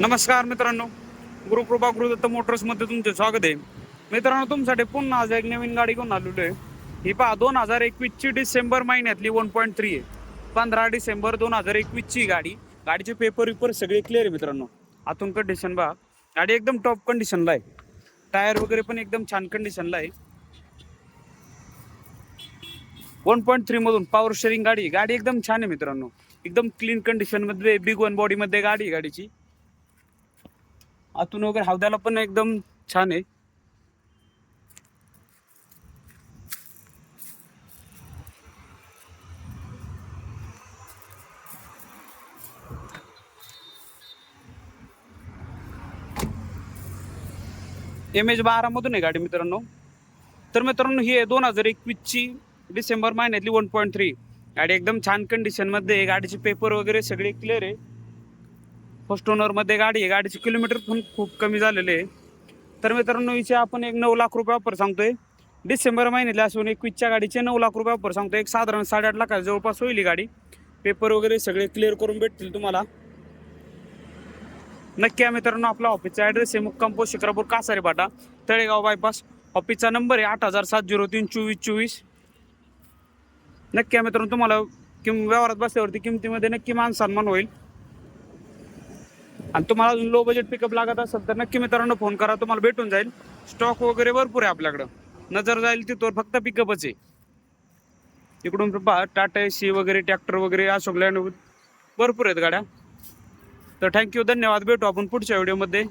नमस्कार मित्रांनो. गुरुकृपा गुरुदत्त मोटर्समध्ये तुमचे स्वागत आहे. मित्रांनो तुमच्यासाठी पुन्हा आज एक नवीन गाडी घेऊन आलेलो आहे. ही पहा दोन हजार एकवीसची डिसेंबर महिन्यातली वन पॉईंट थ्री आहे. पंधरा डिसेंबर दोन हजार एकवीसची गाडी. गाडीचे पेपर विपर सगळे क्लिअर आहे मित्रांनो. आतून कंडिशन बघा गाडी एकदम टॉप कंडिशनला आहे. टायर वगैरे पण एकदम छान कंडिशनला आहे. वन पॉईंट थ्रीमधून पॉवर शेअरिंग गाडी गाडी एकदम छान आहे मित्रांनो. एकदम क्लीन कंडिशनमध्ये बिग वन बॉडीमध्ये गाडी आहे गाडीची. आतून वगैरे हौद्याला पण एकदम छान आहे. एम एच बारामधून आहे गाडी मित्रांनो. तर मित्रांनो ही आहे दोन हजार एकवीसची डिसेंबर महिन्यातली वन पॉईंट थ्री गाडी एकदम छान कंडिशनमध्ये आहे. गाडीचे पेपर वगैरे सगळे क्लिअर आहे. फर्स्ट ओनरमध्ये गाडी आहे. गाडीचे किलोमीटर पण खूप कमी झालेले आहे. तर मित्रांनो हिचे आपण एक नऊ लाख रुपये ऑफर सांगतोय. डिसेंबर महिन्यातल्या असून एकवीसच्या गाडीचे नऊ लाख रुपये ऑफर सांगतोय. एक साधारण साडेआठ लाखा जवळपास होईल ही गाडी. पेपर वगैरे सगळे क्लिअर करून भेटतील तुम्हाला. नक्की आहे मित्रांनो आपला ऑफिसचा ॲड्रेस आहे मुक्काम पोस्ट शिक्रापूर कासारे फाटा तळेगाव बायपास ऑफिसचा नंबर आहे आठ हजार सात झिरो तीन चोवीस चोवीस. नक्की आहे मित्रांनो तुम्हाला किम व्यवहारात बसल्यावरती किमतीमध्ये नक्की मान सन्मान होईल. आणि तुम्हाला अजून लो बजेट पिकअप लागत असेल तर नक्की मित्रांनो फोन करा. तुम्हाला भेटून जाईल. स्टॉक वगैरे भरपूर आहे आपल्याकडं. नजर जाईल तिथवर फक्त पिकअपच आहे. इकडून पहा टाटा एसी वगैरे ट्रॅक्टर वगैरे अशोक लँड भरपूर आहेत गाड्या. तर थँक्यू धन्यवाद. भेटू आपण पुढच्या व्हिडिओमध्ये